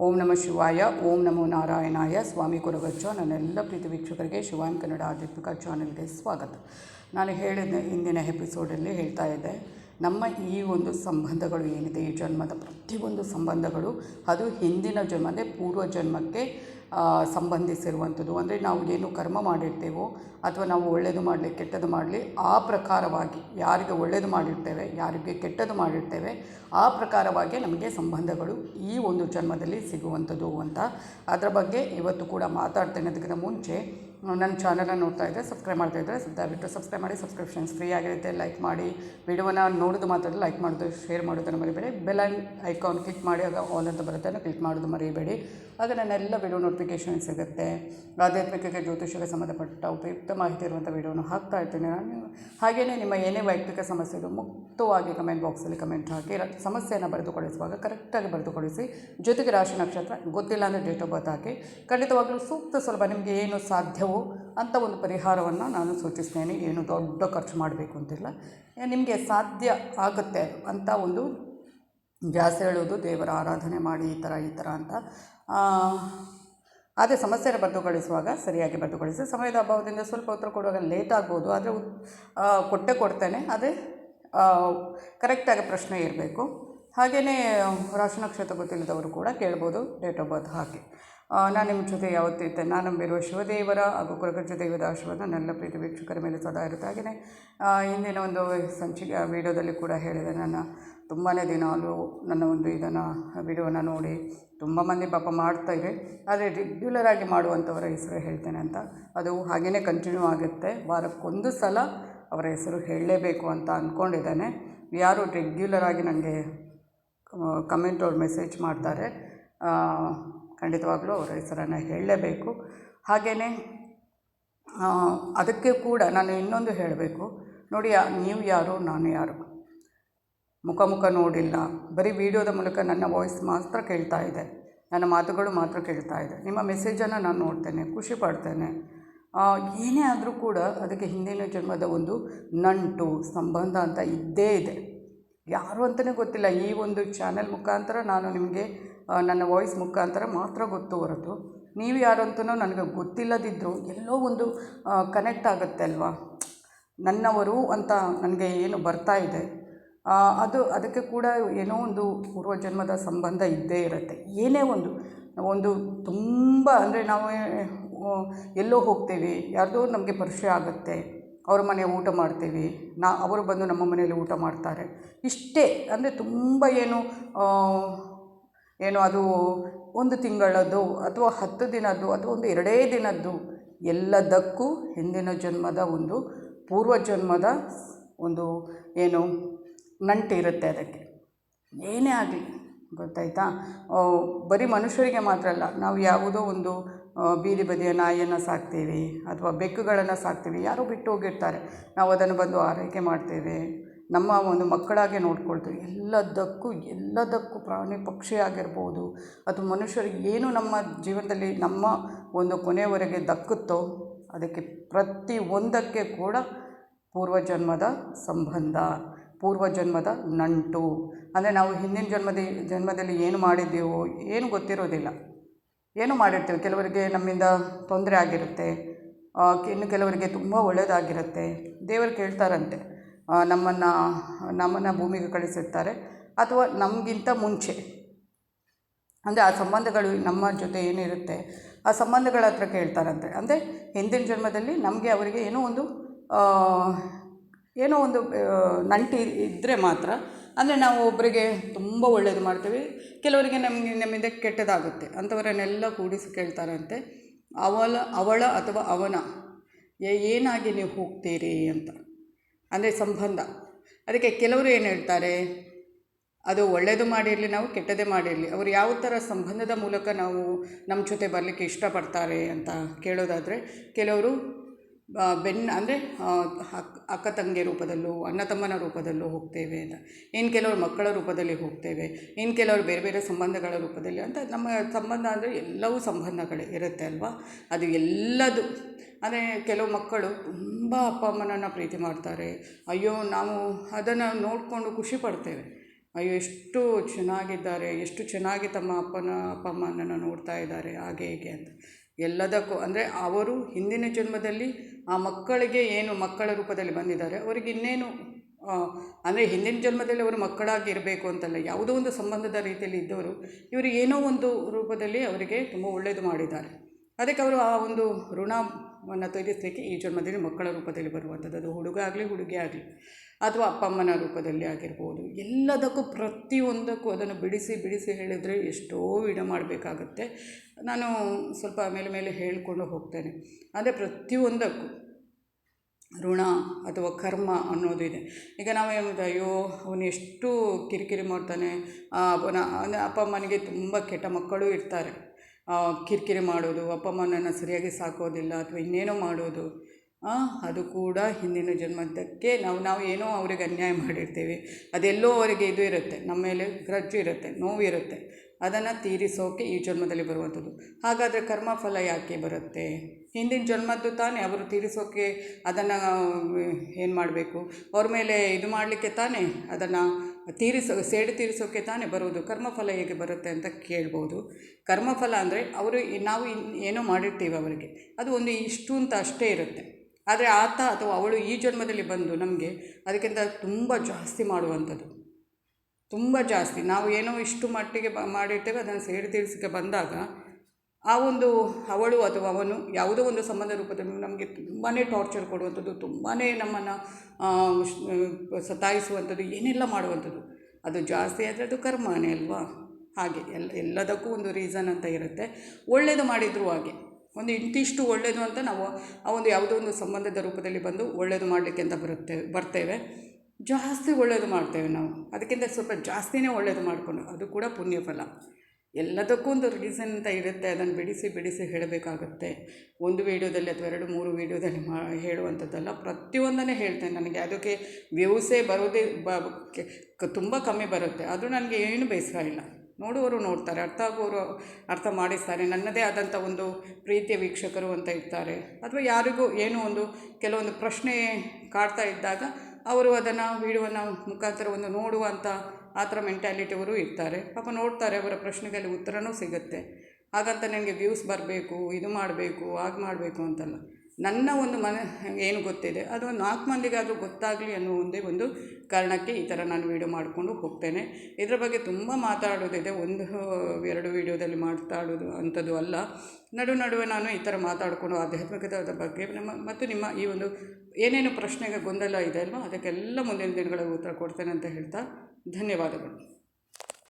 ಓಂ ನಮಃ ಶಿವಾಯ, ಓಂ ನಮೋ ನಾರಾಯಣಾಯ. ಸ್ವಾಮಿ ಕುರುಗಚ್ಚ ನನ್ನೆಲ್ಲ ಪ್ರೀತಿ ವೀಕ್ಷಕರಿಗೆ ಶಿವಾನ್ ಕನ್ನಡ ಆಧ್ಯಾತ್ಮಿಕ ಚಾನಲ್ಗೆ ಸ್ವಾಗತ. ನಾನು ಹೇಳಿದ ಇಂದಿನ ಎಪಿಸೋಡಲ್ಲಿ ಹೇಳ್ತಾ ಇದ್ದೆ, ನಮ್ಮ ಈ ಒಂದು ಸಂಬಂಧಗಳು ಏನಿದೆ, ಈ ಜನ್ಮದ ಪ್ರತಿಯೊಂದು ಸಂಬಂಧಗಳು, ಅದು ಹಿಂದಿನ ಜನ್ಮದೇ, ಪೂರ್ವ ಜನ್ಮಕ್ಕೆ ಸಂಬಂಧಿಸಿರುವಂಥದ್ದು. ಅಂದರೆ ನಾವು ಏನು ಕರ್ಮ ಮಾಡಿರ್ತೇವೋ ಅಥವಾ ನಾವು ಒಳ್ಳೆಯದು ಮಾಡಲಿ ಕೆಟ್ಟದ್ದು ಮಾಡಲಿ, ಆ ಪ್ರಕಾರವಾಗಿ ಯಾರಿಗೆ ಒಳ್ಳೆಯದು ಮಾಡಿರ್ತೇವೆ, ಯಾರಿಗೆ ಕೆಟ್ಟದ್ದು ಮಾಡಿರ್ತೇವೆ, ಆ ಪ್ರಕಾರವಾಗಿ ನಮಗೆ ಸಂಬಂಧಗಳು ಈ ಒಂದು ಜನ್ಮದಲ್ಲಿ ಸಿಗುವಂಥದ್ದು ಅಂತ. ಅದರ ಬಗ್ಗೆ ಇವತ್ತು ಕೂಡ ಮಾತಾಡ್ತೇನೆ. ಅದಕ್ಕಿಂತ ಮುಂಚೆ ನನ್ನ ಚಾನಲನ್ನು ನೋಡ್ತಾ ಇದ್ದರೆ ಸಬ್ಸ್ಕ್ರೈಬ್ ಮಾಡ್ತಾ ಇದ್ದರೆ ದಯವಿಟ್ಟು ಸಬ್ಸ್ಕ್ರೈಬ್ ಮಾಡಿ ಸಬ್ಸ್ಕ್ರಿಪ್ಷನ್ಸ್ ಫ್ರೀ ಆಗಿರುತ್ತೆ ಲೈಕ್ ಮಾಡಿ. ವಿಡಿಯೋನ ನೋಡೋದು ಮಾತ್ರ ಲೈಕ್ ಮಾಡೋದು ಶೇರ್ ಮಾಡೋದನ್ನು ಮರಿಬೇಡಿ ಬೆಲ್ ಐಕಾನ್ ಕ್ಲಿಕ್ ಮಾಡಿ ಆಗ ಆಲ್ ಅಂತ ಬರುತ್ತೆ, ಅದನ್ನು ಕ್ಲಿಕ್ ಮಾಡೋದು ಮರಿಬೇಡಿ. ಆಗ ನನ್ನೆಲ್ಲ ವಿಡಿಯೋ ನೋಟಿಫಿಕೇಷನ್ ಸಿಗುತ್ತೆ. ಆಧ್ಯಾತ್ಮಿಕಕ್ಕೆ ಜ್ಯೋತಿಷಕ್ಕೆ ಸಂಬಂಧಪಟ್ಟ ಉಪಯುಕ್ತ ಮಾಹಿತಿ ಇರುವಂಥ ವಿಡಿಯೋನ ಹಾಕ್ತಾ ಇರ್ತೀನಿ ನಾನು. ಹಾಗೆಯೇ ನಿಮ್ಮ ಏನೇ ವೈಯಕ್ತಿಕ ಸಮಸ್ಯೆ ಇದು ಮುಕ್ತವಾಗಿ ಕಮೆಂಟ್ ಬಾಕ್ಸಲ್ಲಿ ಕಮೆಂಟ್ ಹಾಕಿ ಸಮಸ್ಯೆಯನ್ನು ಬರೆದುಕೊಳಿಸುವಾಗ ಕರೆಕ್ಟಾಗಿ ಬರೆದುಕೊಳಿಸಿ ಜೊತೆಗೆ ರಾಶಿ ನಕ್ಷತ್ರ ಗೊತ್ತಿಲ್ಲ ಅಂದರೆ ಡೇಟ್ ಆಫ್ ಬರ್ತ್ ಹಾಕಿ. ಖಂಡಿತವಾಗಲೂ ಸೂಕ್ತ ಸ್ವಲ್ಪ ನಿಮಗೆ ಏನು ಸಾಧ್ಯವೋ ಅಂಥ ಒಂದು ಪರಿಹಾರವನ್ನು ನಾನು ಸೂಚಿಸ್ತೇನೆ. ಏನು ದೊಡ್ಡ ಖರ್ಚು ಮಾಡಬೇಕು ಅಂತಿಲ್ಲ. ನಿಮಗೆ ಸಾಧ್ಯ ಆಗುತ್ತೆ ಅಂತ ಒಂದು ಜಾಸ್ತಿ ಹೇಳೋದು, ದೇವರ ಆರಾಧನೆ ಮಾಡಿ ಈ ಥರ ಈ ಥರ ಅಂತ. ಅದೇ ಸಮಸ್ಯೆನ ಬರೆದುಗೊಳಿಸುವಾಗ ಸರಿಯಾಗಿ ಬರೆದುಗೊಳಿಸಿ ಸಮಯದ ಅಭಾವದಿಂದ ಸ್ವಲ್ಪ ಉತ್ತರ ಕೊಡುವಾಗ ಲೇಟ್ ಆಗ್ಬೋದು. ಆದರೆ ಕೊಟ್ಟೆ ಕೊಡ್ತೇನೆ. ಅದೇ ಕರೆಕ್ಟಾಗಿ ಪ್ರಶ್ನೆ ಇರಬೇಕು. ಹಾಗೆಯೇ ರಾಶಿ ನಕ್ಷತ್ರ ಗೊತ್ತಿಲ್ಲದವರು ಕೂಡ ಕೇಳ್ಬೋದು ಡೇಟ್ ಆಫ್ ಬರ್ತ್ ಹಾಕಿ ನಾನು ನಿಮ್ಮ ಜೊತೆ ಯಾವತ್ತೂ ಇರ್ತೇನೆ ನಾನು ನಂಬಿರುವ ಶಿವದೇವರ ಹಾಗೂ ದೇವದ ಆಶೀರ್ವಾದ ನನ್ನ ಪ್ರೀತಿ ವೀಕ್ಷಕರ ಮೇಲೆ ಸದಾ ಇರುತ್ತೆ ಹಾಗೆಯೇ ಹಿಂದಿನ ಒಂದು ಸಂಚಿಕೆ ವೀಡಿಯೋದಲ್ಲಿ ಕೂಡ ಹೇಳಿದೆ, ನನ್ನ ತುಂಬಾ ದಿನಾಲೂ ನನ್ನ ಒಂದು ಇದನ್ನು, ವಿಡಿಯೋನ ನೋಡಿ ತುಂಬ ಮಂದಿ ಪಾಪ ಮಾಡ್ತಾ ಇದೆ ಆದರೆ ರೆಗ್ಯುಲರ್ ಆಗಿ ಮಾಡುವಂಥವರ ಹೆಸರು ಹೇಳ್ತೇನೆ ಅಂತ. ಅದು ಹಾಗೆಯೇ ಕಂಟಿನ್ಯೂ ಆಗುತ್ತೆ. ವಾರಕ್ಕೊಂದು ಸಲ ಅವರ ಹೆಸರು ಹೇಳಲೇಬೇಕು ಅಂತ ಅಂದ್ಕೊಂಡಿದ್ದೇನೆ ಯಾರು ರೆಗ್ಯುಲರ್ ಆಗಿ ನನಗೆ ಕಮೆಂಟ್ ಅವ್ರು ಮೆಸೇಜ್ ಮಾಡ್ತಾರೆ ಖಂಡಿತವಾಗ್ಲೂ ಅವರ ಹೆಸರನ್ನು ಹೇಳಲೇಬೇಕು. ಹಾಗೆಯೇ ಅದಕ್ಕೆ ಕೂಡ ನಾನು ಇನ್ನೊಂದು ಹೇಳಬೇಕು. ನೋಡಿ ನೀವು ಯಾರು, ನಾನು ಯಾರು? ಮುಖ ಮುಖ ನೋಡಿಲ್ಲ. ಬರೀ ವಿಡಿಯೋದ ಮೂಲಕ ನನ್ನ ವಾಯ್ಸ್ ಮಾತ್ರ ಕೇಳ್ತಾ ಇದೆ. ನನ್ನ ಮಾತುಗಳು ಮಾತ್ರ ಕೇಳ್ತಾ ಇದೆ. ನಿಮ್ಮ ಮೆಸೇಜನ್ನು ನಾನು ನೋಡ್ತೇನೆ, ಖುಷಿ ಪಡ್ತೇನೆ. ಏನೇ ಆದರೂ ಕೂಡ ಅದಕ್ಕೆ ಹಿಂದಿನ ಜನ್ಮದ ಒಂದು ನಂಟು, ಸಂಬಂಧ ಅಂತ ಇದ್ದೇ ಇದೆ. ಯಾರು ಅಂತಲೇ ಗೊತ್ತಿಲ್ಲ. ಈ ಒಂದು ಚಾನೆಲ್ ಮುಖಾಂತರ ನಾನು ನಿಮಗೆ ನನ್ನ ವಾಯ್ಸ್ ಮುಖಾಂತರ ಮಾತ್ರ ಗೊತ್ತು ಹೊರತು. ನೀವು ಯಾರು ನನಗೆ ಗೊತ್ತಿಲ್ಲದಿದ್ದರೂ ಎಲ್ಲೋ ಒಂದು ಕನೆಕ್ಟ್ ಆಗುತ್ತೆ ಅಲ್ವಾ? ನನ್ನವರು ಅಂತ ನನಗೆ ಏನು ಬರ್ತಾ ಇದೆ. ಅದು ಅದಕ್ಕೆ ಕೂಡ ಏನೋ ಒಂದು ಪೂರ್ವಜನ್ಮದ ಸಂಬಂಧ ಇದ್ದೇ ಇರುತ್ತೆ. ಏನೇ ಒಂದು ಒಂದು ತುಂಬ ಅಂದರೆ ನಾವು ಎಲ್ಲೋ ಹೋಗ್ತೇವೆ, ಯಾರ್ದೋ ನಮಗೆ ಪರಿಚಯ ಆಗುತ್ತೆ, ಅವ್ರ ಮನೆ ಊಟ ಮಾಡ್ತೀವಿ, ನಾ, ಅವರು ಬಂದು ನಮ್ಮ ಮನೆಯಲ್ಲಿ ಊಟ ಮಾಡ್ತಾರೆ. ಇಷ್ಟೇ, ಅಂದರೆ ತುಂಬ ಏನು ಏನು ಅದು ಒಂದು ತಿಂಗಳದ್ದು ಅಥವಾ ಹತ್ತು ದಿನದ್ದು ಅಥವಾ ಒಂದು ಎರಡೇ ದಿನದ್ದು ಎಲ್ಲದಕ್ಕೂ ಹಿಂದಿನ ಜನ್ಮದ ಒಂದು ಪೂರ್ವ ಜನ್ಮದ ಒಂದು ಏನು ನಂಟು ಇರುತ್ತೆ ಅದಕ್ಕೆ. ಏನೇ ಆಗಲಿ, ಗೊತ್ತಾಯ್ತಾ? ಬರೀ ಮನುಷ್ಯರಿಗೆ ಮಾತ್ರ ಅಲ್ಲ, ನಾವು ಯಾವುದೋ ಒಂದು ಬೀದಿ ಬದಿಯ ನಾಯಿಯನ್ನು ಸಾಕ್ತೀವಿ ಅಥವಾ ಬೆಕ್ಕುಗಳನ್ನು ಸಾಕ್ತೀವಿ, ಯಾರೋ ಬಿಟ್ಟು ಹೋಗಿರ್ತಾರೆ. ನಾವು ಅದನ್ನು ಬಂದು ಆರೈಕೆ ಮಾಡ್ತೇವೆ. ನಮ್ಮ ಒಂದು ಮಕ್ಕಳಾಗೆ ನೋಡ್ಕೊಳ್ತೀವಿ. ಎಲ್ಲದಕ್ಕೂ ಎಲ್ಲದಕ್ಕೂ ಪ್ರಾಣಿ ಪಕ್ಷಿ ಆಗಿರ್ಬೋದು. ಅಥವಾ ಮನುಷ್ಯರಿಗೆ ಏನು ನಮ್ಮ ಜೀವನದಲ್ಲಿ ನಮ್ಮ ಒಂದು ಕೊನೆಯವರೆಗೆ ದಕ್ಕುತ್ತೋ, ಅದಕ್ಕೆ ಪ್ರತಿ ಒಂದಕ್ಕೆ ಕೂಡ ಪೂರ್ವಜನ್ಮದ ಸಂಬಂಧ, ಪೂರ್ವಜನ್ಮದ ನಂಟು. ಅಂದರೆ ನಾವು ಹಿಂದಿನ ಜನ್ಮದ, ಜನ್ಮದಲ್ಲಿ ಏನು ಮಾಡಿದ್ದೀವೋ, ಏನು ಗೊತ್ತಿರೋದಿಲ್ಲ. ಏನು ಮಾಡಿರ್ತೀವಿ? ಕೆಲವರಿಗೆ ನಮ್ಮಿಂದ ತೊಂದರೆ ಆಗಿರುತ್ತೆ. ಇನ್ನು ಕೆಲವರಿಗೆ ತುಂಬ ಒಳ್ಳೆಯದಾಗಿರುತ್ತೆ ದೇವರು ಕೇಳ್ತಾರಂತೆ. ನಮ್ಮನ್ನು ನಮ್ಮನ್ನು ಭೂಮಿಗೆ ಕಳಿಸಿರ್ತಾರೆ ಅಥವಾ ನಮಗಿಂತ ಮುಂಚೆ. ಅಂದರೆ ಆ ಸಂಬಂಧಗಳು ನಮ್ಮ ಜೊತೆ ಏನಿರುತ್ತೆ, ಆ ಸಂಬಂಧಗಳ ಹತ್ರ ಕೇಳ್ತಾರಂತೆ. ಅಂದರೆ ಹಿಂದಿನ ಜನ್ಮದಲ್ಲಿ ನಮಗೆ ಅವರಿಗೆ ಏನೋ ಒಂದು ಏನೋ ಒಂದು ನಂಟಿ ಇದ್ದರೆ ಮಾತ್ರ, ಅಂದರೆ ನಾವು ಒಬ್ಬರಿಗೆ ತುಂಬ ಒಳ್ಳೆಯದು ಮಾಡ್ತೀವಿ. ಕೆಲವರಿಗೆ ನಮಗೆ, ನಮ್ಮಿಂದ ಕೆಟ್ಟದಾಗುತ್ತೆ. ಅಂಥವರನ್ನೆಲ್ಲ ಕೂಡಿಸಿ ಕೇಳ್ತಾರಂತೆ. ಅವಳ ಅವಳ ಅಥವಾ ಅವನ ಏನಾಗಿ ನೀವು ಹೋಗ್ತೀರಿ ಅಂತ. ಅಂದರೆ ಸಂಬಂಧ. ಅದಕ್ಕೆ ಕೆಲವರು ಏನು ಹೇಳ್ತಾರೆ? ಅದು ಒಳ್ಳೆಯದು ಮಾಡಿರಲಿ, ನಾವು ಕೆಟ್ಟದೇ ಮಾಡಿರಲಿ. ಅವರು ಯಾವ ಥರ ಸಂಬಂಧದ ಮೂಲಕ ನಾವು ನಮ್ಮ ಜೊತೆ ಬರಲಿಕ್ಕೆ ಇಷ್ಟಪಡ್ತಾರೆ ಅಂತ ಕೇಳೋದಾದರೆ, ಕೆಲವರು ಬೆನ್ನ ಅಂದರೆ ಅಕ್ಕ ಅಕ್ಕ ತಂಗಿ ರೂಪದಲ್ಲೂ, ಅಣ್ಣ ತಮ್ಮನ ರೂಪದಲ್ಲೂ ಹೋಗ್ತೇವೆ ಅಂತ. ಇನ್ನು ಕೆಲವರು ಮಕ್ಕಳ ರೂಪದಲ್ಲಿ ಹೋಗ್ತೇವೆ. ಇನ್ನು ಕೆಲವರು ಬೇರೆ ಬೇರೆ ಸಂಬಂಧಗಳ ರೂಪದಲ್ಲಿ ಅಂತ ನಮ್ಮ ಸಂಬಂಧ ಅಂದರೆ ಎಲ್ಲವೂ ಸಂಬಂಧಗಳೇ ಇರುತ್ತೆ ಅಲ್ವಾ? ಅದು ಎಲ್ಲದು. ಅಂದರೆ ಕೆಲವು ಮಕ್ಕಳು ತುಂಬ ಅಪ್ಪ, ಅಮ್ಮನನ್ನು ಪ್ರೀತಿ ಮಾಡ್ತಾರೆ. ಅಯ್ಯೋ, ನಾವು ಅದನ್ನು ನೋಡಿಕೊಂಡು ಖುಷಿ ಪಡ್ತೇವೆ. ಅಯ್ಯೋ, ಎಷ್ಟು ಚೆನ್ನಾಗಿದ್ದಾರೆ, ಎಷ್ಟು ಚೆನ್ನಾಗಿ ತಮ್ಮ ಅಪ್ಪನ, ಅಪ್ಪ, ಅಮ್ಮನನ್ನು ನೋಡ್ತಾ ಇದ್ದಾರೆ, ಹಾಗೆ, ಹೀಗೆ ಅಂತ. ಎಲ್ಲದಕ್ಕೂ ಅಂದರೆ ಅವರು ಹಿಂದಿನ ಜನ್ಮದಲ್ಲಿ ಆ ಮಕ್ಕಳಿಗೆ ಏನು ಮಕ್ಕಳ ರೂಪದಲ್ಲಿ ಬಂದಿದ್ದಾರೆ, ಅವರಿಗೆ ಇನ್ನೇನು ಅಂದರೆ ಹಿಂದಿನ ಜನ್ಮದಲ್ಲಿ ಅವರು ಮಕ್ಕಳಾಗಿ ಇರಬೇಕು ಅಂತಲ್ಲ, ಯಾವುದೋ ಒಂದು ಸಂಬಂಧದ ರೀತಿಯಲ್ಲಿ ಇದ್ದವರು, ಇವರು ಏನೋ ಒಂದು ರೂಪದಲ್ಲಿ ಅವರಿಗೆ ತುಂಬ ಒಳ್ಳೆಯದು ಮಾಡಿದ್ದಾರೆ. ಅದಕ್ಕೆ ಅವರು ಆ ಒಂದು ಋಣವನ್ನು ತೀರಿಸಲಿಕ್ಕೆ ಈ ಜನ್ಮದಲ್ಲಿ ಮಕ್ಕಳ ರೂಪದಲ್ಲಿ ಬರುವಂಥದ್ದು. ಅದು ಹುಡುಗ ಆಗಲಿ, ಹುಡುಗಿ ಆಗಲಿ. ಅಥವಾ ಅಪ್ಪ ಅಮ್ಮನ ರೂಪದಲ್ಲಿ ಆಗಿರ್ಬೋದು. ಎಲ್ಲದಕ್ಕೂ ಪ್ರತಿಯೊಂದಕ್ಕೂ ಅದನ್ನು ಬಿಡಿಸಿ ಬಿಡಿಸಿ ಹೇಳಿದರೆ ಎಷ್ಟೋ ವಿಡ ಮಾಡಬೇಕಾಗತ್ತೆ. ನಾನು ಸ್ವಲ್ಪ ಮೇಲೆ ಮೇಲೆ ಹೇಳಿಕೊಂಡು ಹೋಗ್ತೇನೆ. ಅಂದರೆ ಪ್ರತಿಯೊಂದಕ್ಕೂ ಋಣ ಅಥವಾ ಕರ್ಮ ಅನ್ನೋದು ಇದೆ. ಈಗ ನಾವು ಹೇಳೋದು ಅಯ್ಯೋ, ಅವನು ಎಷ್ಟು ಕಿರಿಕಿರಿ ಮಾಡ್ತಾನೆ. ಅವನ ಅಪ್ಪ ಅಮ್ಮನಿಗೆ ತುಂಬ ಕೆಟ್ಟ ಮಕ್ಕಳು ಇರ್ತಾರೆ. ಕಿರಿಕಿರಿ ಮಾಡೋದು, ಅಪ್ಪ ಅಮ್ಮನನ್ನು ಸರಿಯಾಗಿ ಸಾಕೋದಿಲ್ಲ ಅಥವಾ ಇನ್ನೇನೋ ಮಾಡೋದು. ಅದು ಕೂಡ ಹಿಂದಿನ ಜನ್ಮದಕ್ಕೆ ನಾವು ನಾವು ಏನೋ ಅವ್ರಿಗೆ ಅನ್ಯಾಯ ಮಾಡಿರ್ತೀವಿ. ಅದೆಲ್ಲೋ ಅವರಿಗೆ ಇದು ಇರುತ್ತೆ. ನಮ್ಮ ಮೇಲೆ ಗ್ರಜ್ಜು ಇರುತ್ತೆ ನೋವಿರುತ್ತೆ ಅದನ್ನು ತೀರಿಸೋಕೆ ಈ ಜನ್ಮದಲ್ಲಿ ಬರುವಂಥದ್ದು. ಹಾಗಾದರೆ ಕರ್ಮಫಲ ಯಾಕೆ ಬರುತ್ತೆ? ಹಿಂದಿನ ಜನ್ಮದ್ದು ತಾನೇ, ಅವರು ತೀರಿಸೋಕೆ ಅದನ್ನು, ಏನು ಮಾಡಬೇಕು? ಅವ್ರ ಮೇಲೆ ಇದು ಮಾಡಲಿಕ್ಕೆ ತಾನೇ, ಅದನ್ನು ತೀರಿಸೋ, ಸೇಡು ತೀರಿಸೋಕೆ ತಾನೇ ಬರೋದು ಕರ್ಮಫಲ ಹೇಗೆ ಬರುತ್ತೆ ಅಂತ ಕೇಳ್ಬೋದು. ಕರ್ಮಫಲ ಅಂದರೆ, ಅವರು ನಾವು ಏನೋ ಮಾಡಿರ್ತೀವಿ ಅವರಿಗೆ. ಅದು ಒಂದು ಇಷ್ಟು ಅಂತ ಅಷ್ಟೇ ಇರುತ್ತೆ. ಆದರೆ ಆತ ಅಥವಾ ಅವಳು ಈ ಜನ್ಮದಲ್ಲಿ ಬಂದು ನಮಗೆ ಅದಕ್ಕಿಂತ ತುಂಬ ಜಾಸ್ತಿ ಮಾಡುವಂಥದ್ದು. ತುಂಬ ಜಾಸ್ತಿ. ನಾವು ಏನೋ ಇಷ್ಟು ಮಟ್ಟಿಗೆ ಬ ಮಾಡಿರ್ತೇವೆ ಅದನ್ನು ಸೇರಿ ತೀರಿಸಕ್ಕೆ ಬಂದಾಗ ಆ ಒಂದು ಅವಳು ಅಥವಾ ಅವನು ಯಾವುದೋ ಒಂದು ಸಂಬಂಧ ರೂಪದಲ್ಲಿ ನಮಗೆ ತುಂಬಾ ಟಾರ್ಚರ್ ಕೊಡುವಂಥದ್ದು ತುಂಬಾ ನಮ್ಮನ್ನು ಸತಾಯಿಸುವಂಥದ್ದು, ಏನೆಲ್ಲ ಮಾಡುವಂಥದ್ದು. ಅದು ಜಾಸ್ತಿ ಆದರೆ ಅದು ಕರ್ಮನೇ ಅಲ್ವಾ? ಹಾಗೆ ಎಲ್ಲ, ಎಲ್ಲದಕ್ಕೂ ಒಂದು ರೀಸನ್ ಅಂತ ಇರುತ್ತೆ. ಒಳ್ಳೆಯದು ಮಾಡಿದರೂ ಹಾಗೆ. ಒಂದು ಇಂತಿಷ್ಟು ಒಳ್ಳೆಯದು ಅಂತ ನಾವು ಆ ಒಂದು ಯಾವುದೋ ಒಂದು ಸಂಬಂಧದ ರೂಪದಲ್ಲಿ ಬಂದು ಒಳ್ಳೆಯದು ಮಾಡಲಿಕ್ಕೆ ಅಂತ ಬರುತ್ತೆ, ಬರ್ತೇವೆ. ಜಾಸ್ತಿ ಒಳ್ಳೆಯದು ಮಾಡ್ತೇವೆ ನಾವು. ಅದಕ್ಕಿಂತ ಸ್ವಲ್ಪ ಜಾಸ್ತಿನೇ ಒಳ್ಳೆಯದು ಮಾಡಿಕೊಂಡು ಅದು ಕೂಡ ಪುಣ್ಯಫಲ. ಎಲ್ಲದಕ್ಕೂ ಒಂದು ರೀಸನ್ ಅಂತ ಇರುತ್ತೆ. ಅದನ್ನು ಬಿಡಿಸಿ ಬಿಡಿಸಿ ಹೇಳಬೇಕಾಗುತ್ತೆ. ಒಂದು ವೀಡಿಯೋದಲ್ಲಿ ಅಥವಾ ಎರಡು, ಮೂರು ವೀಡಿಯೋದಲ್ಲಿ ಮಾ, ಹೇಳುವಂಥದ್ದಲ್ಲ. ಪ್ರತಿಯೊಂದನ್ನೇ ಹೇಳ್ತೇನೆ. ನನಗೆ ಅದಕ್ಕೆ ವ್ಯೂಸೇ ಬರೋದೇ ಬ ತುಂಬ ಕಮ್ಮಿ ಬರುತ್ತೆ. ಅದು ನನಗೆ ಏನು ಬೇಸರ ಇಲ್ಲ. ನೋಡುವವರು ನೋಡ್ತಾರೆ, ಅರ್ಥ ಆಗುವವರು ಅರ್ಥ ಮಾಡಿಸ್ತಾರೆ. ನನ್ನದೇ ಆದಂಥ ಒಂದು ಪ್ರೀತಿಯ ವೀಕ್ಷಕರು ಅಂತ ಇರ್ತಾರೆ. ಅಥವಾ ಯಾರಿಗೂ ಏನೋ ಒಂದು ಕೆಲವೊಂದು ಪ್ರಶ್ನೆ ಕಾಡ್ತಾ ಇದ್ದಾಗ ಅವರು ಅದನ್ನು ವೀಡಿಯೋನ ಮುಖಾಂತರ ಒಂದು ನೋಡುವಂಥ ಆ ಥರ ಮೆಂಟ್ಯಾಲಿಟಿಯವರು ಇರ್ತಾರೆ. ಪಾಪ ನೋಡ್ತಾರೆ, ಅವರ ಪ್ರಶ್ನೆಗೆ ಉತ್ತರನೂ ಸಿಗುತ್ತೆ. ಹಾಗಂತ ನನಗೆ ವ್ಯೂಸ್ ಬರಬೇಕು, ಇದು ಮಾಡಬೇಕು, ಹಾಗೆ ಮಾಡಬೇಕು ಅಂತಲ್ಲ. ನನ್ನ ಒಂದು ಮನೆ, ಏನು ಗೊತ್ತಿದೆ, ಅದು ನಾಲ್ಕು ಮಂದಿಗಾದರೂ ಗೊತ್ತಾಗಲಿ ಅನ್ನೋ ಒಂದೇ ಒಂದು ಕಾರಣಕ್ಕೆ ಈ ಥರ ನಾನು ವೀಡಿಯೋ ಮಾಡಿಕೊಂಡು ಹೋಗ್ತೇನೆ. ಇದರ ಬಗ್ಗೆ ತುಂಬ ಮಾತಾಡೋದಿದೆ, ಒಂದು, ಎರಡು ವೀಡಿಯೋದಲ್ಲಿ ಮಾತಾಡೋದು ಅಂಥದ್ದು ಅಲ್ಲ. ನಡು ನಡುವೆ ನಾನು ಈ ಥರ ಮಾತಾಡಿಕೊಂಡು ಆಧ್ಯಾತ್ಮಿಕದ ಬಗ್ಗೆ ನಮ್ಮ, ಮತ್ತು ನಿಮ್ಮ ಈ ಒಂದು ಏನೇನು ಪ್ರಶ್ನೆಗೆ ಗೊಂದಲ ಇದೆ ಅಲ್ವಾ, ಅದಕ್ಕೆಲ್ಲ ಮುಂದಿನ ದಿನಗಳಲ್ಲಿ ಉತ್ತರ ಕೊಡ್ತೇನೆ ಅಂತ ಹೇಳ್ತಾ ಧನ್ಯವಾದಗಳು.